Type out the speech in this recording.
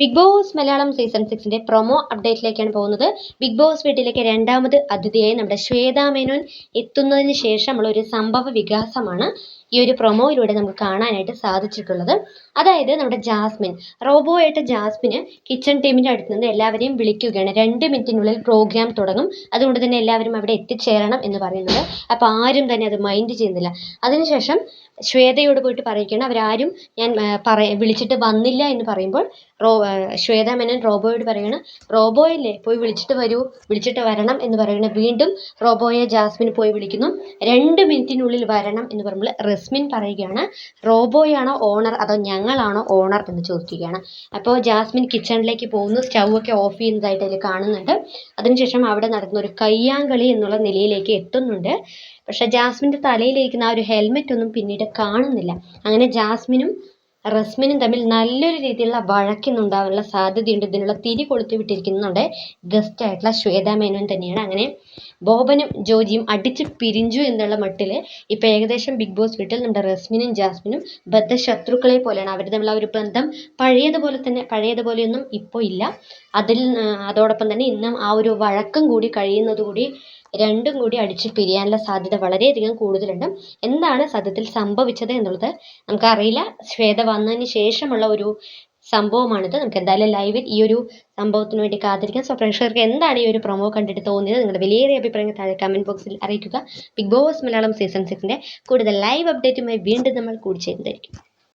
Big Boss Malayalam season സിക്സിന്റെ promo അപ്ഡേറ്റിലേക്കാണ് പോകുന്നത്. ബിഗ് ബോസ് വീട്ടിലേക്ക് രണ്ടാമത് അതിഥിയായി നമ്മുടെ ശ്വേതാ മേനോൻ എത്തുന്നതിന് ശേഷമുള്ള ഒരു സംഭവ വികാസമാണ് ഈ ഒരു പ്രൊമോയിലൂടെ നമുക്ക് കാണാനായിട്ട് സാധിച്ചിട്ടുള്ളത്. അതായത് നമ്മുടെ ജാസ്മിൻ റോബോ ആയിട്ട് ജാസ്മിന് കിച്ചൺ ടീമിന്റെ അടുത്ത് നിന്ന് എല്ലാവരെയും വിളിക്കുകയാണ്. രണ്ട് മിനിറ്റിനുള്ളിൽ പ്രോഗ്രാം തുടങ്ങും. അതുകൊണ്ട് തന്നെ എല്ലാവരും അവിടെ എത്തിച്ചേരണം എന്ന് പറയുന്നത്. അപ്പോൾ ആരും തന്നെ അത് മൈൻഡ് ചെയ്യുന്നില്ല. അതിനുശേഷം ശ്വേതയോട് പോയിട്ട് പറയുകയാണ് അവരാരും ഞാൻ പറ വിളിച്ചിട്ട് വന്നില്ല എന്ന് പറയുമ്പോൾ റോ ശ്വേത മേനോൻ റോബോയോട് പറയാണ് റോബോയല്ലേ പോയി വിളിച്ചിട്ട് വരൂ വിളിച്ചിട്ട് വരണം എന്ന് പറയുന്നത് വീണ്ടും റോബോയെ ജാസ്മിൻ പോയി വിളിക്കുന്നു. രണ്ട് മിനിറ്റിനുള്ളിൽ വരണം എന്ന് പറയുമ്പോൾ റസ്മിൻ പറയുകയാണ് റോബോയാണോ ഓണർ അതോ ഞങ്ങളാണോ ഓണർ? എന്ന് ചോദിക്കുകയാണ്. അപ്പോൾ ജാസ്മിൻ കിച്ചണിലേക്ക് പോകുന്നു സ്റ്റൗ ഒക്കെ ഓഫ് ചെയ്യുന്നതായിട്ട് അതിൽ കാണുന്നുണ്ട്. അതിനുശേഷം അവിടെ നടക്കുന്ന ഒരു കയ്യാങ്കളി എന്നുള്ള നിലയിലേക്ക് എത്തുന്നുണ്ട്. പക്ഷേ ജാസ്മിന്റെ തലയിലിരിക്കുന്ന ആ ഒരു ഹെൽമെറ്റ് ഒന്നും പിന്നീട് കാണുന്നില്ല. അങ്ങനെ ജാസ്മിനും റസ്മിനും തമ്മിൽ നല്ലൊരു രീതിയിലുള്ള വഴക്കിന്നുണ്ടാവാനുള്ള സാധ്യതയുണ്ട്. ഇതിനുള്ള തിരി കൊളുത്തി വിട്ടിരിക്കുന്നുണ്ട് ഗസ്റ്റ് ആയിട്ടുള്ള ശ്വേതാ മേനോൻ തന്നെയാണ്. അങ്ങനെ ബോബനും ജോജിയും അടിച്ച് പിരിഞ്ചു എന്നുള്ള മട്ടിൽ ഇപ്പൊ ഏകദേശം ബിഗ് ബോസ് വീട്ടിൽ നമ്മുടെ റസ്മിനും ജാസ്മിനും ബദ്ധശത്രുക്കളെ പോലെയാണ്. അവർ തമ്മിലുള്ള ഒരു ബന്ധം പഴയതുപോലെ തന്നെ പഴയതുപോലെയൊന്നും ഇപ്പോൾ ഇല്ല. അതിൽ അതോടൊപ്പം തന്നെ ഇന്നും ആ ഒരു വഴക്കം കൂടി കഴിയുന്നത് കൂടി രണ്ടും കൂടി അടിച്ച് പിരിയാനുള്ള സാധ്യത വളരെയധികം കൂടുതലുണ്ട്. എന്താണ് സത്യത്തിൽ സംഭവിച്ചത് എന്നുള്ളത് നമുക്കറിയില്ല. ശ്വേത വന്നതിന് ശേഷമുള്ള ഒരു സംഭവമാണിത്. നമുക്ക് എന്തായാലും ലൈവിൽ ഈ ഒരു സംഭവത്തിന് വേണ്ടി കാത്തിരിക്കാം. സോ പ്രേക്ഷകർക്ക് എന്താണ് ഈ ഒരു പ്രൊമോ കണ്ടിട്ട് തോന്നിയത്? നിങ്ങളുടെ വിലയേറിയ അഭിപ്രായങ്ങൾ താഴെ കമന്റ് ബോക്സിൽ അറിയിക്കുക. ബിഗ് ബോസ് മലയാളം സീസൺ സിക്സിന്റെ കൂടുതൽ ലൈവ് അപ്ഡേറ്റുമായി വീണ്ടും നമ്മൾ കൂടി ചെയ്യുന്നതായിരിക്കും